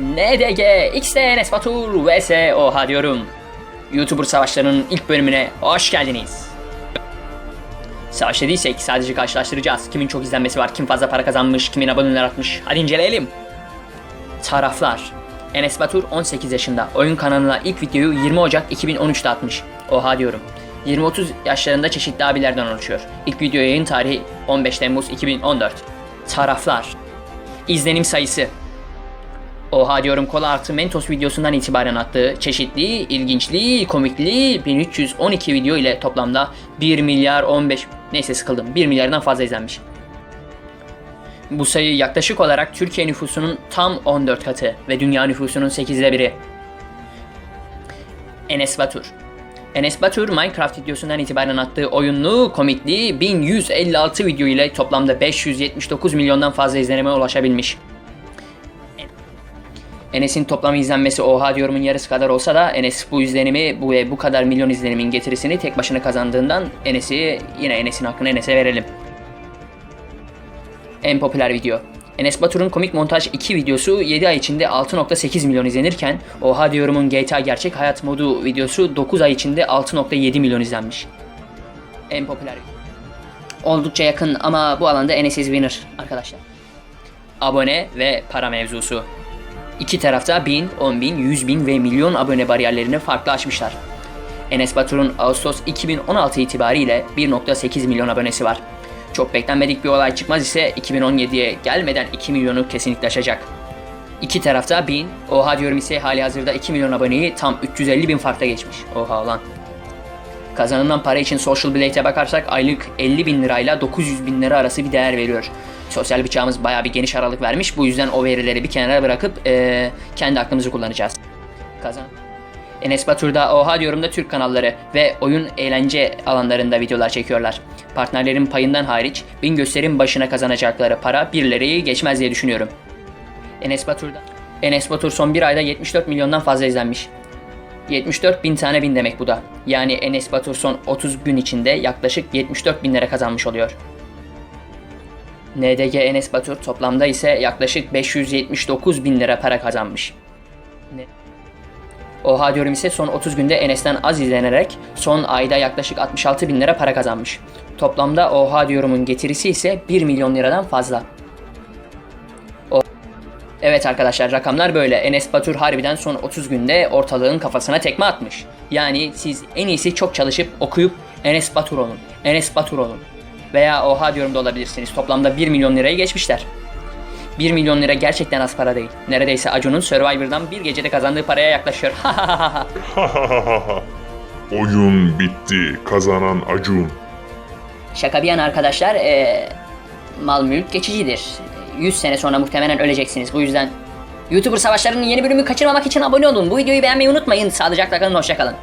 NDG, XD, Enes Batur vs Oha diyorum. YouTuber savaşlarının ilk bölümüne hoş geldiniz. Savaş dediysek sadece karşılaştıracağız. Kimin çok izlenmesi var, kim fazla para kazanmış, kimin aboneler atmış. Hadi inceleyelim. Taraflar. Enes Batur 18 yaşında. Oyun kanalına ilk videoyu 20 Ocak 2013'te atmış. Oha diyorum. 20-30 yaşlarında çeşitli abilerden oluşuyor. İlk video yayın tarihi 15 Temmuz 2014. Taraflar. İzlenim sayısı. Oha diyorum kola artı Mentos videosundan itibaren attığı çeşitli, ilginçli, komikli 1312 video ile toplamda 1 milyar 15 neyse sıkıldım 1 milyardan fazla izlenmiş. Bu sayı yaklaşık olarak Türkiye nüfusunun tam 14 katı ve dünya nüfusunun 8'de biri. Enes Batur Enes Batur Minecraft videosundan itibaren attığı oyunlu, komikli 1156 video ile toplamda 579 milyondan fazla izlenime ulaşabilmiş. Enes'in toplam izlenmesi oha diyorumun yarısı kadar olsa da Enes bu izlenimi bu ve bu kadar milyon izlenimin getirisini tek başına kazandığından Enes'i yine Enes'in hakkını Enes'e verelim. En popüler video. Enes Batur'un komik montaj 2 videosu 7 ay içinde 6.8 milyon izlenirken Oha diyorumun GTA gerçek hayat modu videosu 9 ay içinde 6.7 milyon izlenmiş. En popüler. Oldukça yakın ama bu alanda Enes is winner arkadaşlar. Abone ve para mevzusu. İki tarafta 1000, 10 bin, 100 bin ve milyon abone bariyerlerini farklı aşmışlar. Enes Batur'un Ağustos 2016 itibariyle 1.8 milyon abonesi var. Çok beklenmedik bir olay çıkmaz ise 2017'ye gelmeden 2 milyonu kesinlikle aşacak. İki tarafta 1000, oha diyorum ise hali hazırda 2 milyon aboneyi tam 350 bin farkla geçmiş. Oha olan. Kazanılan para için Social Blade'e bakarsak aylık 50 bin lirayla 900 bin lira arası bir değer veriyor. Sosyal bıçağımız bayağı bir geniş aralık vermiş. Bu yüzden o verileri bir kenara bırakıp eee, kendi aklımızı kullanacağız. Kazan. Enes Batur'da Oha diyorum da Türk kanalları ve oyun eğlence alanlarında videolar çekiyorlar. Partnerlerin payından hariç bin gösterim başına kazanacakları para birileri geçmez diye düşünüyorum. Enes Batur'da. Enes Batur son bir ayda 74 milyondan fazla izlenmiş. 74 bin tane bin demek bu da. Yani Enes Batur son 30 gün içinde yaklaşık 74 bin lira kazanmış oluyor. NDG Enes Batur toplamda ise yaklaşık 579 bin lira para kazanmış. Oha diyorum ise son 30 günde Enes'ten az izlenerek son ayda yaklaşık 66 bin lira para kazanmış. Toplamda Oha diyorumun getirisi ise 1 milyon liradan fazla. Evet arkadaşlar rakamlar böyle. Enes Batur harbiden son 30 günde ortalığın kafasına tekme atmış. Yani siz en iyisi çok çalışıp okuyup Enes Batur olun. Enes Batur olun. Veya oha diyorum da olabilirsiniz. Toplamda 1 milyon lirayı geçmişler. 1 milyon lira gerçekten az para değil. Neredeyse Acun'un Survivor'dan bir gecede kazandığı paraya yaklaşıyor. Oyun bitti. Kazanan Acun. Şaka bir yana arkadaşlar, eee, mal mülk geçicidir. 100 sene sonra muhtemelen öleceksiniz. Bu yüzden YouTuber savaşlarının yeni bölümü kaçırmamak için abone olun. Bu videoyu beğenmeyi unutmayın. Sağlıcakla kalın, hoşça kalın.